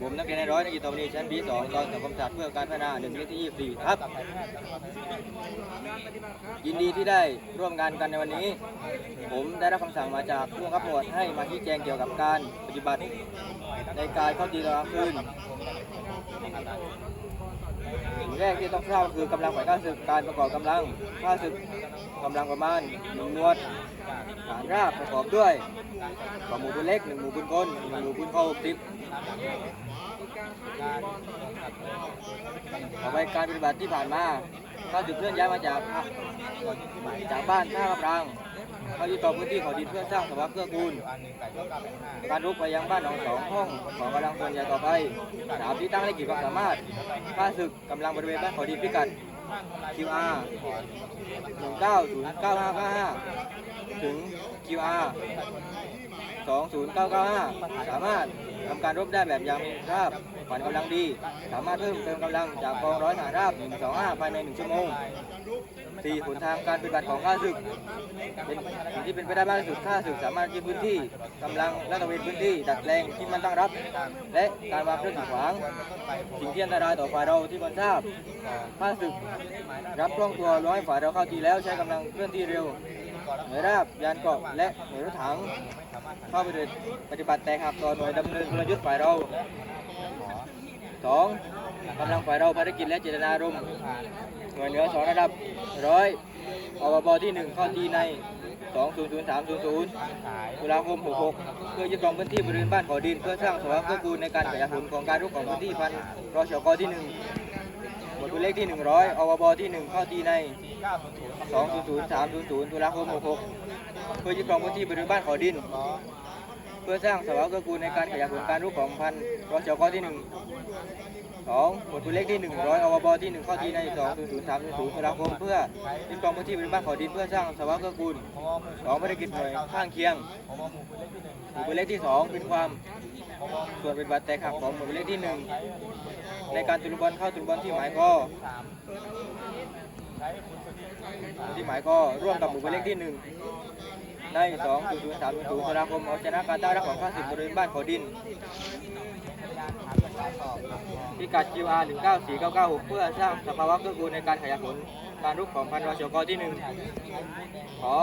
ผมนักเรียนในร้อยนักกีฬาวันนี้ชั้นปีสองตอนสังคมศาสตร์เพื่อการพัฒนาหนึ่งที่ยี่สิบสี่ครับ ยินดีที่ได้ร่วมงานกันในวันนี้ ผมได้รับคำสั่งมาจากผู้บังคับหมวดให้มาชี้แจงเกี่ยวกับการปฏิบัติ ในการเข้าตีตอนกลางคืน สิ่งแรกที่ต้องทราบคือกำลังฝ่ายข้าศึกการประกอบกำลังข้าศึกกำลังประมาณหนึ่งนวยฐานราบประกอบด้วยสองหมู่ปืนเล็กหนึ่งหมู่ปืนกลหนึ่งหมู่ปืนเข้าหกสิบต่อไปการปฏิบัติที่ผ่านมาข้าศึกเคลื่อนย้ายมาจากจากบ้านท่าพระปราง เข้ายึดต่อพื้นที่ขอดินเพื่อสร้างสภาพเพื่อกูลการรุกไปยังบ้านหนองสองห้องของกำลังพลยาต่อไปสามที่ตั้งและขีดความสามารถข้าศึกกำลังบริเวณบ้านขอดินพิกัด QR 190955ถึง QR 20995 สามารถ ทำการรบได้แบบยังราบผ่อนกำลังดี สามารถเพิ่มเติมกำลังจากกองร้อยฐานราบ 125 ภายใน 1 ชั่วโมง 4. ผลทางการปฏิบัติของข้าศึก เป็นสิ่งที่เป็นไปได้มากที่สุดข้าศึกสามารถยึดพื้นที่กำลังและตระเวนพื้นที่ดัดแปลงที่มันตั้งรับ และการวางเครื่องกีดขวาง สิ่งที่อันตรายต่อฝ่ายเราที่ควรทราบข้าศึก รับคล่องตัวร้อยฝ่ายเราเข้าทีแล้วใช้กำลังเคลื่อนที่เร็วหน่วยราบยานเกราะและหน่วยรถถัง เข้าไปปฏิบัติแตกหักต่อหน่วยดำเนินกลยุทธ์ฝ่ายเรา 2. กำลังฝ่ายเราภารกิจและเจตนารมณ์หน่วยเหนือสองระดับร้อยอบบบที่1เข้าทีใน200300ตุลาคม66เพื่อยึดครองพื้นที่บริเวณบ้านขอดิน เพื่อสร้างสภาพเกื้อกูในการขยายผลของการรุกของพื้นที่พันรอชกที่1หมวดตัวเลขที่100อบบบที่1เข้าทีใน200300ตุลาคม66 เพื่อยึดครองพื้นที่บริเวณบ้านขอดิน เพื่อสร้างสภาวะเกื้อกูลในการขยายผลการรุกของพันรชกที่หนึ่งสองหมวดตัวเลขที่หนึ่งร้อยอวบที่หนึ่งข้อที่ในสองศูนย์ศูนย์สามศูนย์ศูนย์ตุลาคมเพื่อยึดครองพื้นที่บริเวณบ้านขอดิน เพื่อสร้างสภาวะเกื้อกูลสองภารกิจหน่วยข้างเคียงหมวดตัวเลขที่สองเป็นความส่วนเป็นบัตรแตกหักของหมวดตัวเลขที่หนึ่งในการตุลบอลเข้าตุลบอลที่หมายก็ที่หมายก็ร่วมกับหมู่ตัวเลขที่หนึ่ง ใน2 0 3 0ตุลาคมเอาชนะการต้ารับของข้าศึกบริเวณบ้านขอดินพิกัด QR 194996 เพื่อสร้างสภาวะเกื้อกูลในการขยายผลการรุกของพันรชกที่ 1 ขอ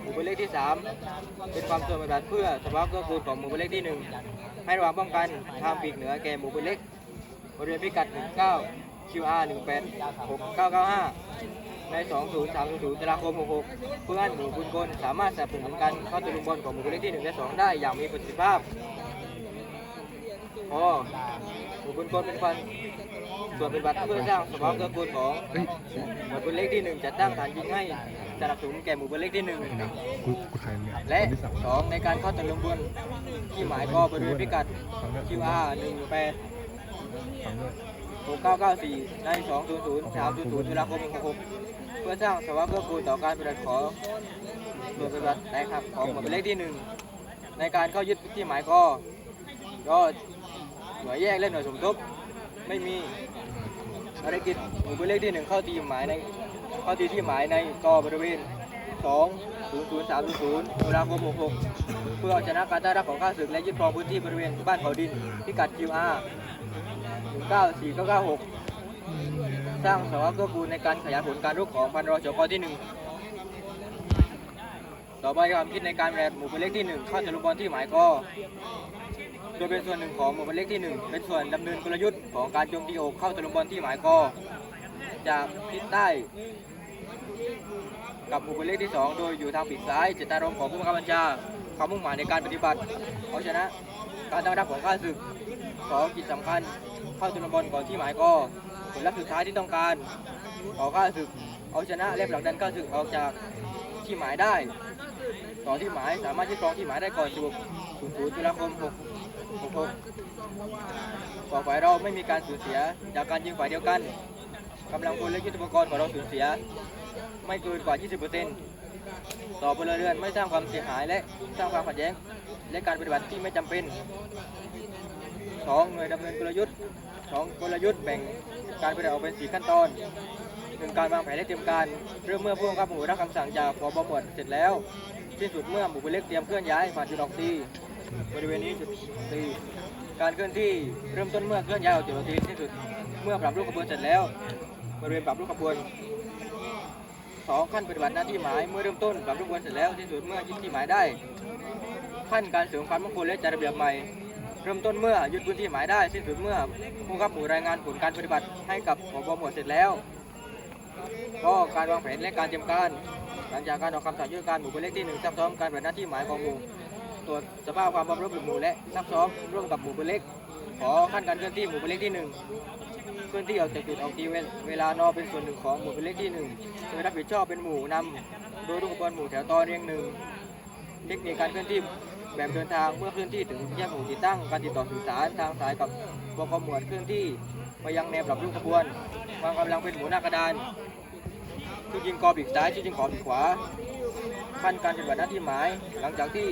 หมู่เป็นเลขที่ 3 เป็นความส่วนปฏิบัติเพื่อสภาวะเกื้อกูลของหมู่เป็นเลขที่ 1 ให้ระวังป้องกันทางปีกเหนือแก่หมู่เป็นเล็กบริเวณพิกัด 19 QR 186995 ใน 20 3 0ตุลาคม 66เพื่อให้หมู่บุญกลสามารถสนับสนุนการเข้าตะลุมบอลของหมู่บุญเล็กที่ 1 และ 2 ได้อย่างมีประสิทธิภาพพอหมู่บุญกลเป็นความส่วนเป็นบัตรเพื่อสร้างสภาพเกื้อกูลของหมู่บุญเล็กที่ 1 จัดตั้งฐานยิงให้สนับสนุนแก่หมู่บุญเล็กที่ 1 และ 2 ในการเข้าตะลุมบอลที่หมายก็บริเวณพิกัด QR 18ฟังด้วย 6994ใน200 300ตุลาคม66เพื่อสร้างสภาวะเกื้อกูลต่อการปฏิบัติขอส่วนปฏิบัติแตกหักของหมวดหมายเลขที่ 1 ในการเข้ายึดที่หมายก็ก็หน่วยแยกและหน่วยสมทบไม่มีภารกิจหมู่หมายเลขที่ 1 เข้าตีหมายในเข้าตีที่หมายในกอบริเวณ 2 0 0 3 0 0ตุลาคม66เพื่อเอาชนะการต้านรับของข้าศึกและยึดครองพื้นที่บริเวณบ้านเขาดินพิกัด QR 94996 สร้างสภาวะเกื้อกูลในการขยายผลการรุกของพันรชกที่ 1 ต่อไปความคิดในการแรดหมู่เป็นเลขที่ 1 เข้าตะลุบอลที่หมายก็โดยเป็นส่วนหนึ่งของหมู่เป็นเลขที่ 1 เป็นส่วนดำเนินกลยุทธ์ของการโจมตีโอกเข้าตะลุบอลที่หมายก็จากทิศใต้กับหมู่เป็นเลขที่ 2 โดยอยู่ทางปีกซ้ายเจตนารมณ์ของผู้บังคับบัญชาความมุ่งหมายในการปฏิบัติเอาชนะการตั้งรับของข้าศึก สอกิจสำคัญเข้าจุลบอลก่อนที่หมายก็ผลลัพธ์สุดท้ายที่ต้องการขอข้าศึกเอาชนะและผลักดันข้าศึกออกจากที่หมายได้ ต่อที่หมายสามารถยึดครองที่หมายได้ก่อนจุ00ตุลาคม6 66ฝ่ายฝ่ายเราไม่มีการสูญเสียจากการยิงฝ่ายเดียวกันกำลังพลและยุทธปกรณ์ของเราสูญเสีย ไม่เกินกว่า 20%ต่อพลเรือนไม่สร้างความเสียหายและสร้างความขัดแย้ง และการปฏิบัติที่ไม่จำเป็น สองหน่วยดำเนินกลยุทธ์สองกลยุทธ์แบ่งการปฏิบัติออกเป็นสี่ขั้นตอนหนึ่งการวางแผนและเตรียมการ เริ่มเมื่อผู้บังคับหมู่รับคำสั่งจากพบหมวดเสร็จแล้วสิ้นสุดเมื่อหมู่เป็นเล็กเตรียมเคลื่อนย้ายผ่านจุดออกตีบริเวณนี้จุดสี่การเคลื่อนที่เริ่มต้นเมื่อเคลื่อนย้ายออกจากโรตีสิ้นสุดเมื่อปรับรูปขบวนเสร็จแล้ว บริเวณปรับรูปขบวนสองขั้นปฏิบัติหน้าที่หมายเมื่อเริ่มต้นปรับรูปขบวนเสร็จแล้วสิ้นสุดเมื่อยึดที่หมายได้ ขั้นการเสริมความมั่นคงและจัดระเบียบใหม่ เริ่มต้นเมื่อยึดพื้นที่หมายได้สิ้นสุดเมื่อผู้ขับหมู่รายงานผลการปฏิบัติให้กับผบหมวดเสร็จแล้ว ก็การวางแผนและการเตรียมการ หลังจากการออกคำสั่งยุทธการหมู่เป็นเลขที่หนึ่งซักซ้อมการปฏิบัติหน้าที่หมายของหมู่ตรวจสภาพความพร้อมรบหมู่และซักซ้อมร่วมกับหมู่เป็นเลขขอขั้นการเคลื่อนที่หมู่เป็นเลขที่หนึ่งเคลื่อนที่ออกจากจุดออกทีเวลเวลานอเป็นส่วนหนึ่งของหมู่เป็นเลขที่หนึ่งโดยรับผิดชอบเป็นหมู่นำโดยรูปขบวนหมู่แถวตอนเรียงหนึ่งเทคนิคการเคลื่อนที่ แบบเดินทางเมื่อเคลื่อนที่ถึงแยกหมู่ติดตั้งการติดต่อสื่อสารทางสายกับบกหมวดเคลื่อนที่ไปยังแนวปรับรูปขบวนวางกำลังเป็นหมู่หน้ากระดานชุดยิงกอบีกซ้ายชุดยิงขอบีกขวาขั้นการปฏิบัติหน้าที่หมาย หลังจากที่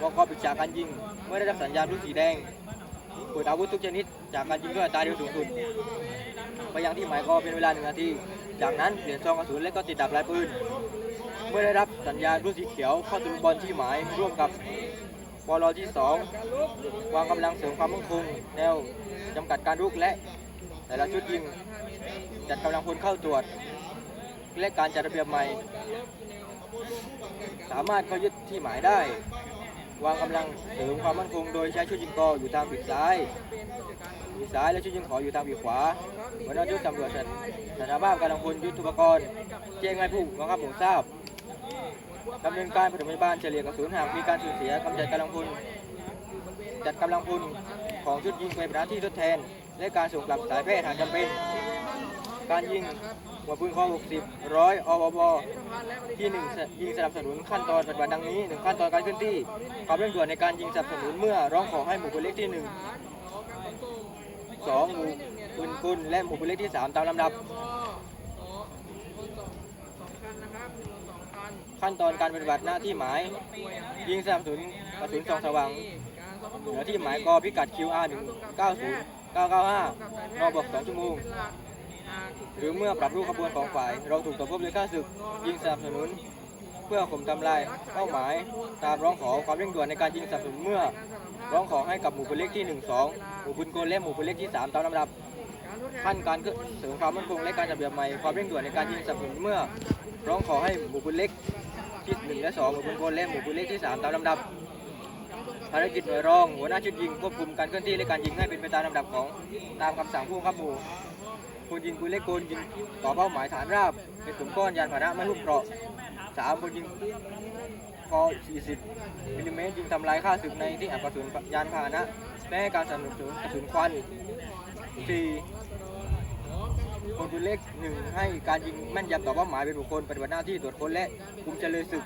บกปิดฉากการยิง เมื่อได้รับสัญญาณรูปสีแดงเปิดอาวุธทุกชนิดจากการยิงด้วยอัตราเร็วสูงสุดไปยังที่หมายกอเป็นเวลาหนึ่งนาทีจากนั้นเปลี่ยนซองกระสุนและก็ติดดับลายปืน เมื่อได้รับสัญญาณรูปสีเขียวเข้าตะลุบอลที่หมายร่วมกับ บอลที่ 2 วางกำลังเสริมความมั่นคงแนวจำกัดการรุกและ แต่ละชุดยิง จัดกำลังพลเข้าตรวจ และการจัดระเบียบใหม่ สามารถเข้ายึดที่หมายได้ วางกำลังเสริมความมั่นคง โดยใช้ชุดยิงกออยู่ทางปีกซ้ายปีกซ้ายและชุดยิงขออยู่ทางปีกขวาหัวหน้าชุดตำรวจสถานภาพกำลังพลยุทธุปกรณ์แจ้งให้ผู้บังคับหมู่ทราบ ดำเนินการปฐมพยาบาลเฉลี่ยกระสุนหากมีการสูญเสียกำจัดกำลังพลจัดกำลังพลของชุดยิงไปปฏิบัติหน้าที่ทดแทน และการส่งกลับสายแพทย์หากจำเป็น การยิงหัวปืนคอ60ร้อยอวบที่1ยิงสนับสนุนขั้นตอนปฏิบัติดังนี้หนึ่งขั้นตอนการเคลื่อนที่ความเร่งด่วนในการยิงสนับสนุนเมื่อร้องขอให้หมู่ปืนเล็กที่ 1 2 หมู่ปืนกลและหมู่ปืนเล็กที่ 3 ตามลำดับ ขั้นตอนการปฏิบัติหน้าที่หมาย ยิงสนับสนุนกระสุนสองสว่างเหนือที่หมายกอพิกัด QR 1 9 0 9 9 5นอกบอก2ชั่วโมง หรือเมื่อปรับรูปขบวนของฝ่าย เราถูกตบพบด้วยข้าศึก ยิงสนับสนุน เพื่อข่มทำลายเป้าหมาย ตามร้องขอความเร่งด่วนในการยิงสนับสนุนเมื่อ ร้องขอให้กับหมู่ปืนเล็กที่ 1 2 หมู่ปืนกลและหมู่ปืนเล็กที่ 3 ตามลำดับขั้นการเสริมความมั่นคงและการจัดระเบียบใหม่ความเร่งด่วนในการยิงสนับสนุนเมื่อ ร้องขอให้หมู่ปืนเล็ก ที่1และ2หมู่ปืนกลและหมู่ปืนเล็กที่ 3 ตามลำดับ ภารกิจหน่วยรอง หัวหน้าชุดยิงควบคุมการเคลื่อนที่และการยิงให้เป็นไปตามลำดับของตามคำสั่งผู้บังคับหมู่คนยิงปืนเล็กกลยิงต่อเป้าหมายฐานราบเป็นกลุ่มก้อนยานพาหนะไม่ลูกเกราะสามคนยิงกอ40มิลลิเมตรยิงทำลายค่าศึกในที่อับกระสุนยานพาหนะและการสนับสนุนกระสุนควัน คนปืนเล็กหนึ่งให้การยิงแม่นยำต่อเป้าหมายเป็นบุคคลปฏิบัติหน้าที่ตรวจค้นและคุมเฉลยศึก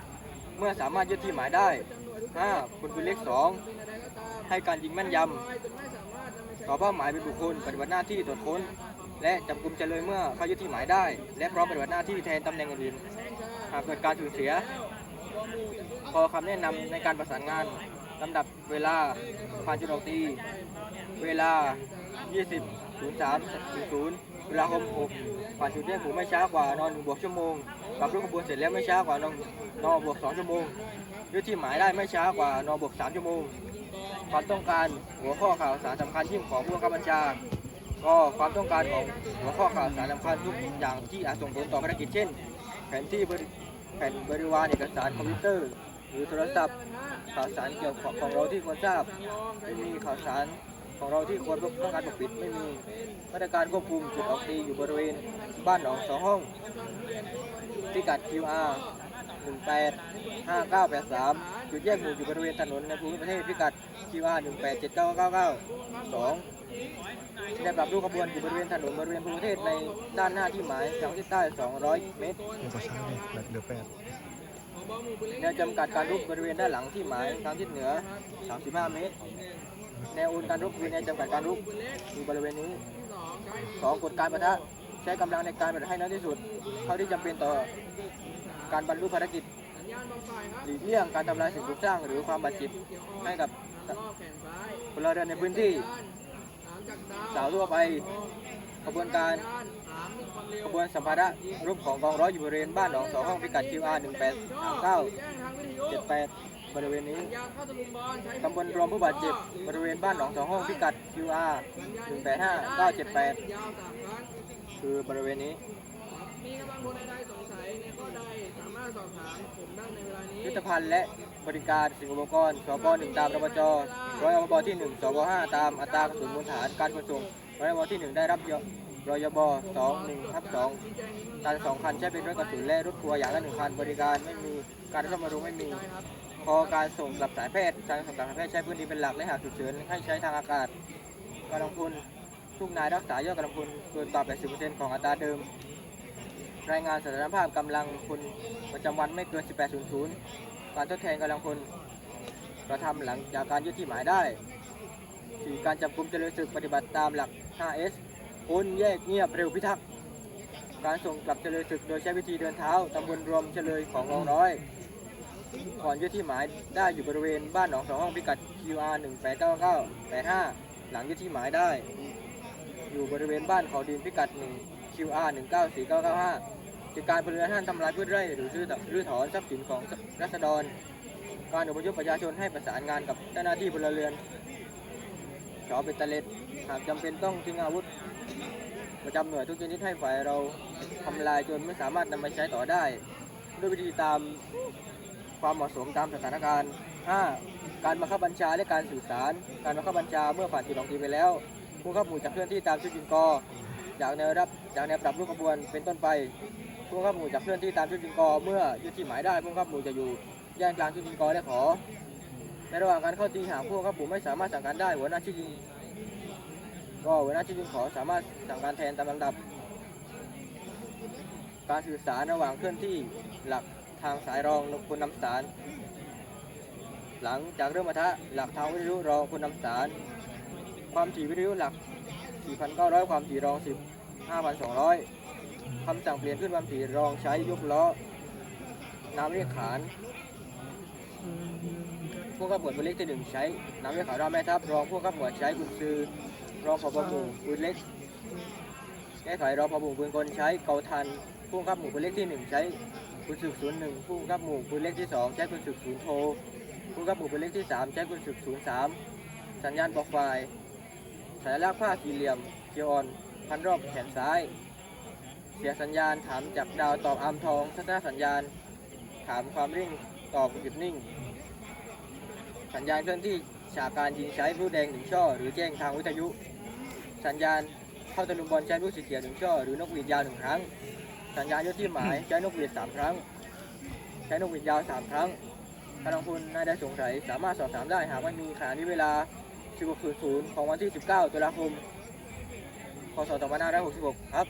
เมื่อสามารถยึดที่หมายได้ 5. คนปืนเล็ก2ให้การยิงแม่นยำต่อเป้าหมายเป็นบุคคลปฏิบัติหน้าที่ตรวจค้น และจับกลุ่มเฉลยเมื่อเขายึดที่หมายได้ และพร้อมปฏิบัติหน้าที่แทนตำแหน่งอื่นหากเกิดการสูญเสียขอคำแนะนำในการประสานงานลำดับเวลาผ่านจุดออกตี เวลา 20 03 00 เวลาคม6ผ่านจุดแยกหมู่ไม่ช้ากว่านอนหนึ่งบวกชั่วโมงปรับรูปขบวนเสร็จแล้วไม่ช้ากว่านอนนอนบวก2ชั่วโมงยึดที่หมายได้ไม่ช้ากว่านอนบวก3ชั่วโมงความต้องการหัวข้อข่าวสารสำคัญที่ของผู้บังคับบัญชา ก็ความต้องการของหัวข้อข่าวสารสำคัญทุกอย่างที่อาจส่งผลต่อภารกิจเช่น แผนที่แผ่นบริวารเอกสารคอมพิวเตอร์ หรือโทรศัพท์ข่าวสารเกี่ยวกับของเราที่ควรทราบมีข่าวสาร ของเราที่ควรต้องการปกปิดไม่มีมาตรการควบคุมจุดออกตีอยู่บริเวณบ้านหนองสองห้องพิกัด QR 18 5983จุดแยกหมู่อยู่บริเวณถนนในภูมิประเทศพิกัด QR 187992ได้ปรับรูปขบวนอยู่บริเวณถนนบริเวณภูมิประเทศในด้านหน้าที่หมายทางทิศใต้ 200 เมตรเดี๋ยวก็ช้าเลยแบบเหลือแปด แนวจำกัดการรุกบริเวณด้านหลังที่หมายทางทิศเหนือ 35 เมตร แนวอุ่นการรุกบริเวณแนวจำกัดการรุกอยู่บริเวณนี้ 2. กฎการปะทะใช้กำลังในการปฏิบัติให้น้อยที่สุด เท่าที่จำเป็นต่อการบรรลุภารกิจหลีกเลี่ยงการทำลายสิ่งปลูกสร้างหรือความบาดเจ็บให้กับพลเรือนในพื้นที่สาวทั่วไป ขบวนการขบวนสัมภาระรูปของกองร้อยอยู่บริเวณบ้านหนองสองห้องพิกัด QR 1 8 9 7 8 บริเวณนี้สัญญาณเข้าตะลุมบอลใช้ตำบลรวมผู้บาดเจ็บบริเวณบ้านหนองสองห้องพิกัด QR 185 978ยาวสามครั้งคือบริเวณนี้ มีกำลังพลใดๆสงสัยในข้อใดสามารถสอบถามผมได้ในเวลานี้ ยุทธภัณฑ์และบริการสิ่งอุปกรณ์สบ1ตามรบจร้อยอบที่1สบ5ตามอัตรากระสุนมูลฐานการขนส่งร้อยอบที่1ได้รับยรอยบ2 1ทับ2การสองคันใช้เป็นรถกระสุนและรถทัวอย่างละหนึ่งคันบริการไม่มีการซ่อมบำรุงไม่มีพอการส่งกลับสายแพทย์การส่งกลับสายแพทย์ใช้พื้นดินเป็นหลักและหากฉุกเฉินให้ใช้ทางอากาศกำลังพลทุกนายรักษายอดกำลังพลเกินกว่า80%ของอัตราเดิม รายงานสถานภาพกำลังพลประจำวันไม่เกิน 1800 การทดแทนกำลังพลกระทำหลังจากการยึดที่หมายได้สี่การจับกลุ่มเจริญศึกปฏิบัติตามหลัก 5S ค้นแยกเงียบเร็วพิทักษ์ การส่งกลับเจริญศึกโดยใช้วิธีเดินเท้าตำบลรวมเฉลยของกองร้อย ก่อนยึดที่หมายได้อยู่บริเวณบ้านหนองสองห้องพิกัด QR 189985 หลังยึดที่หมายได้ อยู่บริเวณบ้านเขาดินพิกัด1 QR 194995จากการพลเรือนท่านทำลายพืชไร่หรือซื้อรื้อถอนทรัพย์สินของรัษฎร การอพยพประชาชนให้ประสานงานกับเจ้าหน้าที่พลเรือนชอเป็นตะเล็ดหากจำเป็นต้องทิ้งอาวุธ ประจำหน่วยทุกชนิดให้ฝ่ายเราทำลายจนไม่สามารถนำมาใช้ต่อได้ ด้วยวิธีตามความเหมาะสมตามสถานการณ์ 5. การบังคับบัญชาและการสื่อสาร การบังคับบัญชาเมื่อผ่านจุดลงทีไปแล้วผู้ขับหมู่จะเคลื่อนที่ตามชุดยิงกอ จากแนวรับจากแนวปรับลูกขบวนเป็นต้นไปผู้ขับหมู่จะเคลื่อนที่ตามชุดยิงกอเมื่อยึดที่หมายได้ผู้ขับหมู่จะอยู่แยกกลางชุดยิงกอและขอ ในระหว่างการเข้าตีหากผู้ขับหมู่ไม่สามารถสั่งการได้หัวหน้าชุดยิงก็หัวหน้าชุดยิงขอสามารถสั่งการแทนตามลำดับ การสื่อสารระหว่างเคลื่อนที่หลักทางสายรองคนนำสารหลังจากเริ่มปะทะหลักทางวิทยุรองคนนำสาร ความถี่วิทยุหลัก 4,900 ความถี่รอง10 5,200 คำสั่งเปลี่ยนขึ้นความถี่รองใช้ยกล้อ น้ำเรียกขานผู้ขับหมวดปืนเล็กที่หนึ่งใช้ น้ำเรียกขานรอบแม่ทัพรองผู้ขับหมวดใช้กุญซือ รองผบหมู่ปืนเล็ก แก้ไขรองผบหมู่ปืนกลใช้เกาทัน ผู้ขับหมู่ปืนเล็กที่หนึ่งใช้กุญสืบศูนย์หนึ่งผู้ขับหมู่ปืนเล็กที่สองใช้กุญสืบศูนย์โทผู้ขับหมู่ปืนเล็กที่สามใช้กุญสืบศูนย์สามสัญญาณบอกไฟ สัญลักษณ์ผ้าสี่เหลี่ยมเกียวออนพันรอบแขนซ้าย เสียสัญญาณถามจากดาวตอบอามทองทัศนสัญญาณ ถามความริ่งตอบหยุดนิ่ง สัญญาณเคลื่อนที่ฉากการยิงใช้พลุแดงหนึ่งช่อ หรือแจ้งทางวิทยุ สัญญาณเข้าตะลุมบอลใช้พลุสีเขียวหนึ่งช่อ หรือนกหวีดยาวหนึ่งครั้ง สัญญาณยศที่หมายใช้นกหวีดสามครั้ง ใช้นกหวีดยาวสามครั้งกำลังพลนายได้สงสัยสามารถสอบถามได้หากไม่มีขณะนี้เวลา 16.00 ของวันที่ 19 ตุลาคม พศ 2566 ครับ